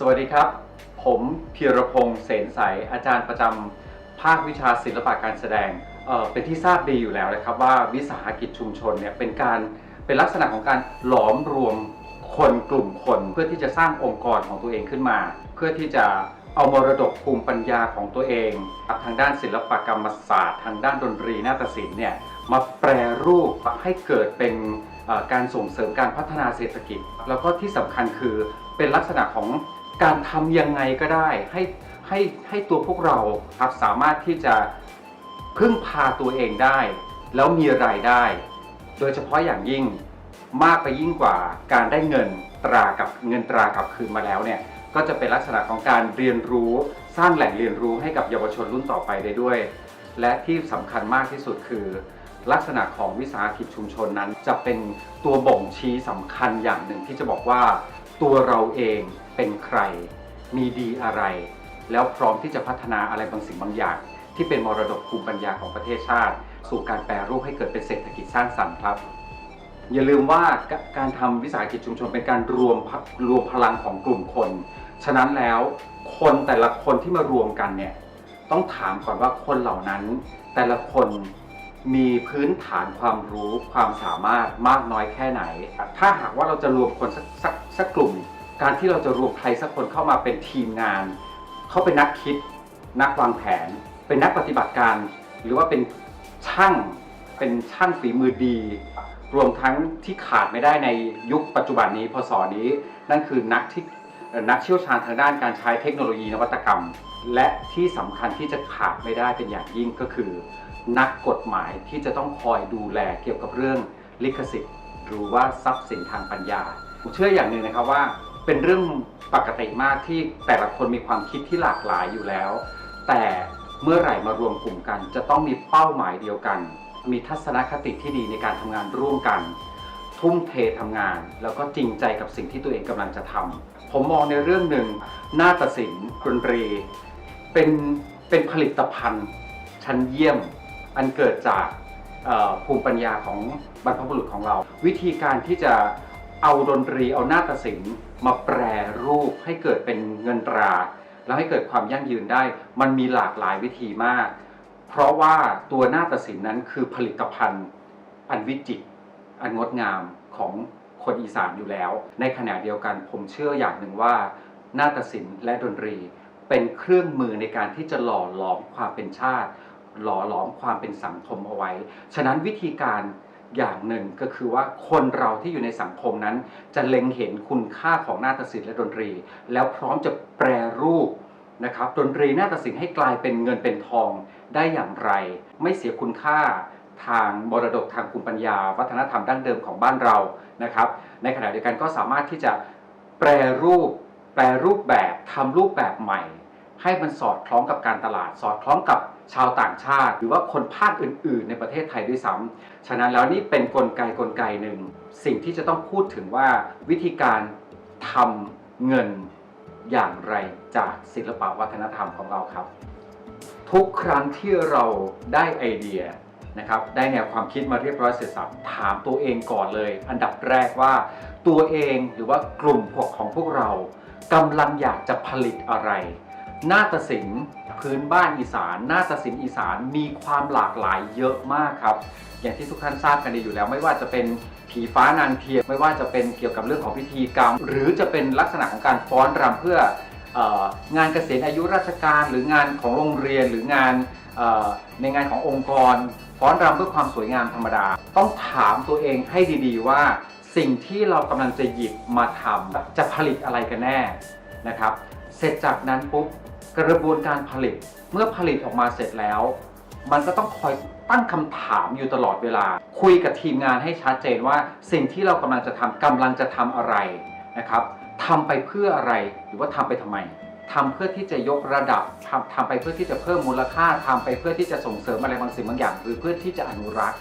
สวัสดีครับ ผมพีรพงษ์เสนใส อาจารย์ประจำภาควิชาศิลปะการแสดงเเป็นที่ทราบดีอยู่แล้วนะครับว่าวิสาหกิจชุมชนเนี่ยเป็นการเป็นลักษณะของการหลอมรวมคนกลุ่มคนเพื่อที่จะสร้างองค์กรของตัวเองขึ้นมา เพื่อที่จะเอามรดกภูมิปัญญาของตัวเองทางด้านศิลปกรรมศาสตร์ ทางด้านดนตรีนาฏศิลป์เนี่ยมาแปรรูปให้เกิดเป็นการส่งเสริมการพัฒนาเศรษฐกิจ แล้วก็ที่สำคัญคือเป็นลักษณะของ การทำยังไงก็ได้ ให้ให้ให้ตัวพวกเราครับสามารถที่จะพึ่งพาตัวเองได้ แล้วมีรายได้ โดยเฉพาะอย่างยิ่งมากไปยิ่งกว่าการได้เงินตรากับเงินตรากับคืนมาแล้วเนี่ยก็จะเป็นลักษณะของการเรียนรู้สร้างแหล่งเรียนรู้ให้กับเยาวชนรุ่นต่อไปได้ด้วย และที่สำคัญมากที่สุดคือ ลักษณะของวิสาหกิจชุมชนนั้น จะเป็นตัวบ่งชี้สำคัญอย่างหนึ่งที่จะบอกว่า ตัวเราเองเป็นใคร มีดีอะไร แล้วพร้อมที่จะพัฒนาอะไรบางสิ่งบางอย่าง ที่เป็นมรดกภูมิปัญญาของประเทศชาติ สู่การแปรรูปให้เกิดเป็นเศรษฐกิจสร้างสรรค์ครับ อย่าลืมว่าการทำวิสาหกิจชุมชนเป็นการรวมพรวมพลังของกลุ่มคน ฉะนั้นแล้วคนแต่ละคนที่มารวมกันเนี่ยต้องถามก่อนว่าคนเหล่านั้น แต่ละคนมีพื้นฐานความรู้ความสามารถมากน้อยแค่ไหน ถ้าหากว่าเราจะรวมคนสักสัก สักกลุ่ม การที่เราจะรวมใครสักคนเข้ามาเป็นทีมงาน เขาเป็นนักคิด นักวางแผน เป็นนักปฏิบัติการ หรือว่าเป็นช่าง เป็นช่างฝีมือดี รวมทั้งที่ขาดไม่ได้ในยุคปัจจุบันนี้พศนี้ นั่นคือนักที่นักเชี่ยวชาญทางด้านการใช้เทคโนโลยีนวัตกรรม และที่สำคัญที่จะขาดไม่ได้เป็นอย่างยิ่งก็คือ นักกฎหมายที่จะต้องคอยดูแลเกี่ยวกับเรื่องลิขสิทธิ์ หรือว่าทรัพย์สินทางปัญญาผมเชื่ออย่างหนึ่งนะครับว่า เป็นเรื่องปกติมากที่แต่ละคนมีความคิดที่หลากหลายอยู่แล้ว แต่เมื่อไหร่มารวมกลุ่มกัน จะต้องมีเป้าหมายเดียวกัน มีทัศนคติที่ดีในการทำงานร่วมกัน ทุ่มเททำงาน แล้วก็จริงใจกับสิ่งที่ตัวเองกำลังจะทำผมมองในเรื่องหนึ่งนาฏศิลป์ดนตรีเป็นเป็นผลิตภัณฑ์ชั้นเยี่ยมอันเกิดจาก ภูมิปัญญาของบรรพบุรุษของเรา วิธีการที่จะเอาดนตรีเอานาฏศิลป์มาแปรรูปให้เกิดเป็นเงินตรา แล้วให้เกิดความยั่งยืนได้ มันมีหลากหลายวิธีมาก เพราะว่าตัวนาฏศิลป์นั้นคือผลิตภัณฑ์ อันวิจิตรอันงดงามของคนอีสานอยู่แล้ว ในขณะเดียวกันผมเชื่ออย่างหนึ่งว่านาฏศิลป์และดนตรีเป็นเครื่องมือในการที่จะหล่อหลอมความเป็นชาติ หล่อหลอมความเป็นสังคมเอาไว้ ฉะนั้นวิธีการอย่างหนึ่งก็คือว่าคนเราที่อยู่ในสังคมนั้น จะเล็งเห็นคุณค่าของนาฏศิลป์และดนตรี แล้วพร้อมจะแปรรูปนะครับดนตรีนาฏศิลป์ให้กลายเป็นเงินเป็นทองได้อย่างไร ไม่เสียคุณค่าทางมรดกทางภูมิปัญญา วัฒนธรรมดั้งเดิมของบ้านเรานะครับ ในขณะเดียวกันก็สามารถที่จะแปรรูปแปรรูปแบบทำรูปแบบใหม่ ให้มันสอดคล้องกับการตลาด สอดคล้องกับชาวต่างชาติ หรือว่าคนภาคอื่น ๆ ในประเทศไทยด้วยซ้ำฉะนั้นแล้วนี่เป็นนกลไกกลไกหนึ่ง สิ่งที่จะต้องพูดถึงว่าวิธีการทำเงินอย่างไรจากศิลปะวัฒนธรรมของเราครับ ทุกครั้งที่เราได้ไอเดียนะครับได้แนวความคิดมาเรียบร้อยเสร็จสับถามตัวเองก่อนเลย อันดับแรกว่าตัวเองหรือว่ากลุ่มพวกของพวกเรากำลังอยากจะผลิตอะไร นาฏศิลป์พื้นบ้านอีสาน นาฏศิลป์อีสานมีความหลากหลายเยอะมากครับ อย่างที่ทุกท่านทราบกันดีอยู่แล้ว ไม่ว่าจะเป็นผีฟ้านางเทียมไม่ว่าจะเป็นเกี่ยวกับเรื่องของพิธีกรรม หรือจะเป็นลักษณะของการฟ้อนรำเพื่องานเกษียณอายุราชการ หรืองานของโรงเรียนหรืองานในงานขององค์กรฟ้อนรำเพื่อความสวยงามธรรมดา ต้องถามตัวเองให้ดีๆว่า สิ่งที่เรากำลังจะหยิบมาทำจะผลิตอะไรกันแน่ นะครับ เสร็จจากนั้นปุ๊บกระบวนการผลิตเมื่อผลิตออกมาเสร็จแล้ว มันก็ต้องคอยตั้งคำถามอยู่ตลอดเวลา คุยกับทีมงานให้ชัดเจนว่าสิ่งที่เรากำลังจะทำกำลังจะทำอะไรนะครับทำไปเพื่ออะไรหรือว่าทำไปทำไมทำเพื่อที่จะยกระดับทำทำไปเพื่อที่จะเพิ่มมูลค่าทำไปเพื่อที่จะส่งเสริมอะไรบางสิ่งบางอย่าง หรือเพื่อที่จะอนุรักษ์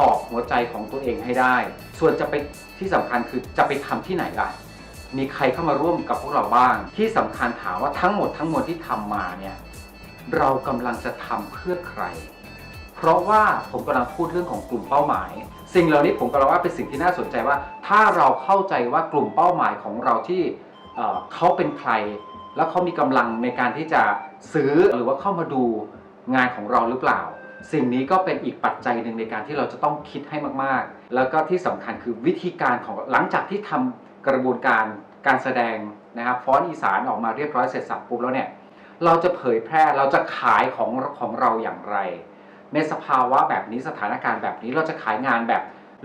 ตอบหัวใจของตัวเองให้ได้ ส่วนจะไปที่สำคัญคือจะไปทำที่ไหนล่ะ มีใครเข้ามาร่วมกับพวกเราบ้าง ที่สำคัญถามว่าทั้งหมดทั้งมวลที่ทำมาเนี่ยเรากำลังจะทำเพื่อใคร เพราะว่าผมกำลังพูดเรื่องของกลุ่มเป้าหมาย สิ่งเหล่านี้ผมกำลังว่าเป็นสิ่งที่น่าสนใจว่า ถ้าเราเข้าใจว่ากลุ่มเป้าหมายของเราที่เเขาเป็นใคร แล้วเขามีกำลังในการที่จะซื้อหรือว่าเข้ามาดูงานของเราหรือเปล่า สิ่งนี้ก็เป็นอีกปัจจัยหนึ่งในการที่เราจะต้องคิดให้มากๆ แล้วก็ที่สำคัญคือวิธีการของหลังจากที่ทำ กระบวนการการแสดงนะครับฟ้อนอีสานออกมาเรียบร้อยเสร็จสับปุ๊บแล้วเนี่ยเราจะเผยแพร่เราจะขายของของเราอย่างไร ในสภาวะแบบนี้สถานการณ์แบบนี้เราจะขายงานแบบ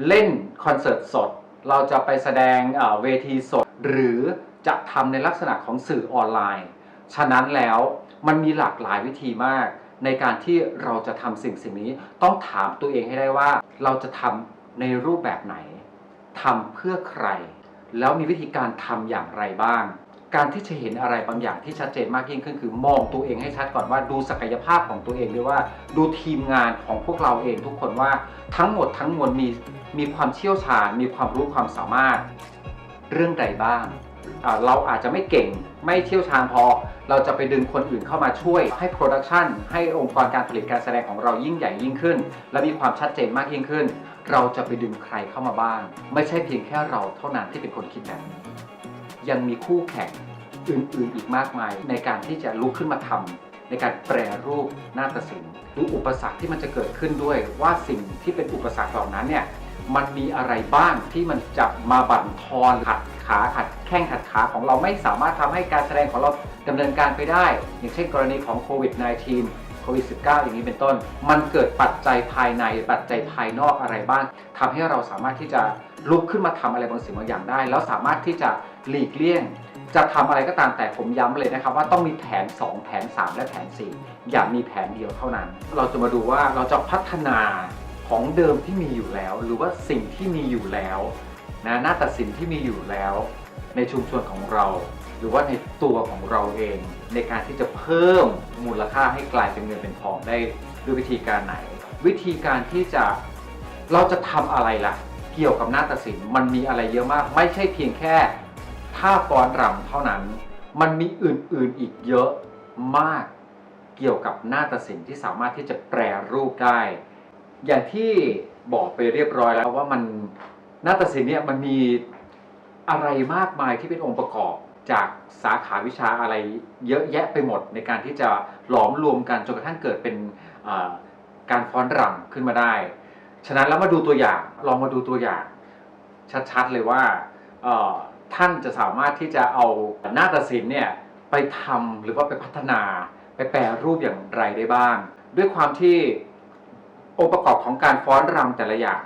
เล่นคอนเสิร์ตสด เราจะไปแสดงเอ่อเวทีสด หรือจะทำในลักษณะของสื่อออนไลน์ ฉะนั้นแล้วมันมีหลากหลายวิธีมาก ในการที่เราจะทำสิ่งสิ่งนี้ต้องถามตัวเองให้ได้ว่า เราจะทำในรูปแบบไหนทำเพื่อใคร แล้วมีวิธีการทำอย่างไรบ้าง การที่จะเห็นอะไรบางอย่างที่ชัดเจนมากยิ่งขึ้นคือมองตัวเองให้ชัดก่อนว่าดูศักยภาพของตัวเองด้วยว่า ดูทีมงานของพวกเราเองทุกคนว่าทั้งหมดทั้งมวลมีมีความเชี่ยวชาญ มีความรู้ความสามารถเรื่องใดบ้าง เราอาจจะไม่เก่งไม่เชี่ยวชาญพอ เราจะไปดึงคนอื่นเข้ามาช่วยให้โปรดักชันให้องค์กรการผลิตการแสดงของเรายิ่งใหญ่ยิ่งขึ้น และมีความชัดเจนมากยิ่งขึ้น เราจะไปดึงใครเข้ามาบ้าง ไม่ใช่เพียงแค่เราเท่านั้นที่เป็นคนคิดแบบนี้ยังมีคู่แข่งอื่นๆอีกมากมาย ในการที่จะลุกขึ้นมาทำในการแปรรูปนาฏศิลป์หรืออุปสรรคที่มันจะเกิดขึ้นด้วยว่าสิ่งที่เป็นอุปสรรคเหล่านั้นเนี่ยมันมีอะไรบ้างที่มันจะมาบั่นทอนขัดขาขัดแข้งขัดขาของเราไม่สามารถทำให้การแสดงของเราดำเนินการไปได้ อย่างเช่นกรณีของโควิด -19 โควิด -19 อย่างนี้เป็นต้น มันเกิดปัจจัยภายในปัจจัยภายนอกอะไรบ้างทำให้เราสามารถที่จะลุกขึ้นมาทำอะไรบางสิ่งบางอย่างได้ แล้วสามารถที่จะหลีกเลี่ยง จะทำอะไรก็ตามแต่ผมย้ำเลยนะครับว่าต้องมีแผน 2 แผน 3 และแผน 4 อย่ามีแผนเดียวเท่านั้น เราจะมาดูว่าเราจะพัฒนาของเดิมที่มีอยู่แล้ว หรือว่าสิ่งที่มีอยู่แล้วนะหน้าตัดสินที่มีอยู่แล้ว ในชุมชนของเรา หรือว่าในตัวของเราเอง ในการที่จะเพิ่มมูลค่าให้กลายเป็นเงินเป็นทองได้ด้วยวิธีการไหน วิธีการที่จะเราจะทำอะไรล่ะ เกี่ยวกับหน้าตัดสินมันมีอะไรเยอะมาก ไม่ใช่เพียงแค่ท่าฟ้อนรำเท่านั้น มันมีอื่นๆอีกเยอะมากเกี่ยวกับหน้าตัดสินที่สามารถที่จะแปรรูปได้ อย่างที่บอกไปเรียบร้อยแล้วว่ามันหน้าตัดสินเนี่ยมันมีอะไรมากมายที่เป็นองค์ประกอบ จากสาขาวิชาอะไรเยอะแยะไปหมด ในการที่จะหลอมรวมกันจนกระทั่งเกิดเป็นการฟ้อนรำขึ้นมาได้ ฉะนั้นแล้วมาดูตัวอย่างลองมาดูตัวอย่าง ชัดๆเลยว่าท่านจะสามารถที่จะเอาหน้าตัดสินเนี่ยไปทำหรือว่าไปพัฒนา ไปแปรรูปอย่างไรได้บ้าง ด้วยความที่องค์ประกอบของการฟ้อนรำแต่ละอย่าง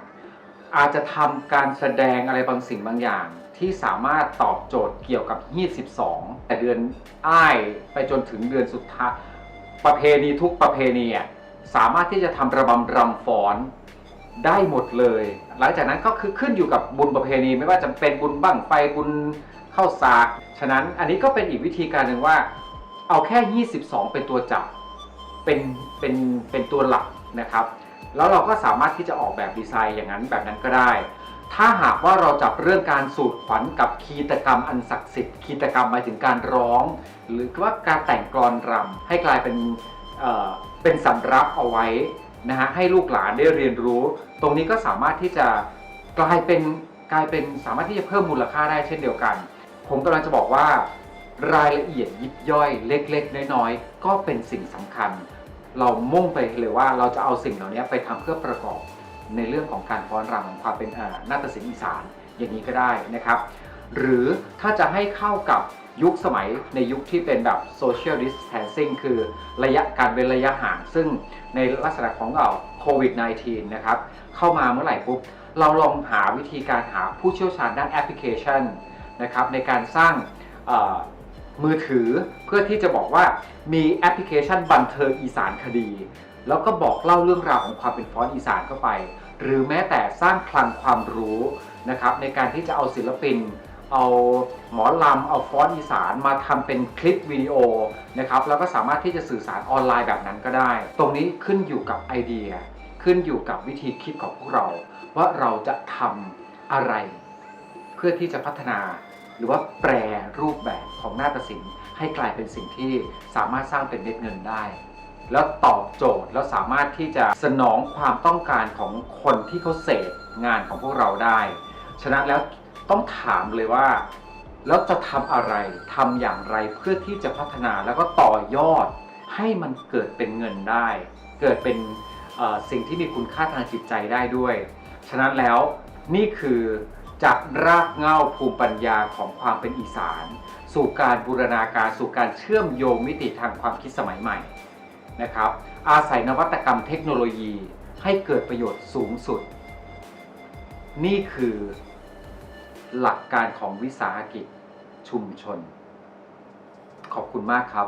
อาจจะทำการแสดงอะไรบางสิ่งบางอย่าง ที่สามารถตอบโจทย์เกี่ยวกับฮีต12แต่เดือนอ้ายไปจนถึงเดือนสุดท้ายประเพณีทุกประเพณีสามารถที่จะทำระบำรำฟ้อนได้หมดเลย หลังจากนั้นก็คือขึ้นอยู่กับบุญประเพณี ไม่ว่าจะเป็นบุญบั้งไฟบุญเข้าสากฉะนั้นอันนี้ก็เป็นอีกวิธีการหนึ่งว่า เอาแค่ 22 เป็นตัวจับเป็นเป็นเป็นตัวหลักนะครับ แล้วเราก็สามารถที่จะออกแบบดีไซน์อย่างนั้นแบบนั้นก็ได้ ถ้าหากว่าเราจับเรื่องการสูดขวัญกับคีตกรรมอันศักดิ์สิทธิ์คีตกรรมหมายถึงการร้อง หรือว่าการแต่งกลอนรำให้กลายเป็นเเป็นสำรับเอาไว้นะฮะให้ลูกหลานได้เรียนรู้ ตรงนี้ก็สามารถที่จะกลายเป็นกลายเป็นสามารถที่จะเพิ่มมูลค่าได้เช่นเดียวกัน ผมกำลังจะบอกว่ารายละเอียดยิบย่อยเล็ก ๆ น้อยๆก็เป็นสิ่งสำคัญ เรามุ่งไปเลยว่าเราจะเอาสิ่งเหล่านี้ไปทำเพื่อประกอบในเรื่องของการฟ้อนรำของความเป็นอ่อนาฏศิลป์อีสานอย่างนี้ก็ได้นะครับ หรือถ้าจะให้เข้ากับยุคสมัยในยุคที่เป็นแบบ social distancing คือระยะการเว้นระยะห่าง ซึ่งในลักษณะของเราโควิด -19 นะครับ เข้ามาเมื่อไหร่ปุ๊บ เราลองหาวิธีการหาผู้เชี่ยวชาญด้านแอปพลิเคชันนะครับในการสร้าง มือถือเพื่อที่จะบอกว่ามีแอปพลิเคชันบันเทิงอีสานคดี แล้วก็บอกเล่าเรื่องราวของความเป็นฟ้อนอีสานเข้าไป หรือแม้แต่สร้างคลังความรู้นะครับในการที่จะเอาศิลปิน เอาหมอลำเอาฟ้อนอีสานมาทำเป็นคลิปวิดีโอนะครับแล้วก็สามารถที่จะสื่อสารออนไลน์แบบนั้นก็ได้ ตรงนี้ขึ้นอยู่กับไอเดีย ขึ้นอยู่กับวิธีคิดของพวกเรา ว่าเราจะทำอะไร เพื่อที่จะพัฒนา หรือว่าแปรรูปแบบของนาฏศิลป์ให้กลายเป็นสิ่งที่สามารถสร้างเป็นเม็ดเงินได้ แล้วตอบโจทย์แล้วสามารถที่จะสนองความต้องการของคนที่เขาเสพงานของพวกเราได้ ฉะนั้นแล้วต้องถามเลยว่า แล้วจะทำอะไรทำอย่างไรเพื่อที่จะพัฒนาแล้วก็ต่อยอด ให้มันเกิดเป็นเงินได้ เกิดเป็นสิ่งที่มีคุณค่าทางจิตใจได้ด้วย ฉะนั้นแล้วนี่คือ จากรากเหง้าภูมิปัญญาของความเป็นอีสาน สู่การบูรณาการสู่การเชื่อมโยงมิติทางความคิดสมัยใหม่นะครับ อาศัยนวัตกรรมเทคโนโลยีให้เกิดประโยชน์สูงสุด นี่คือหลักการของวิสาหกิจชุมชน ขอบคุณมากครับ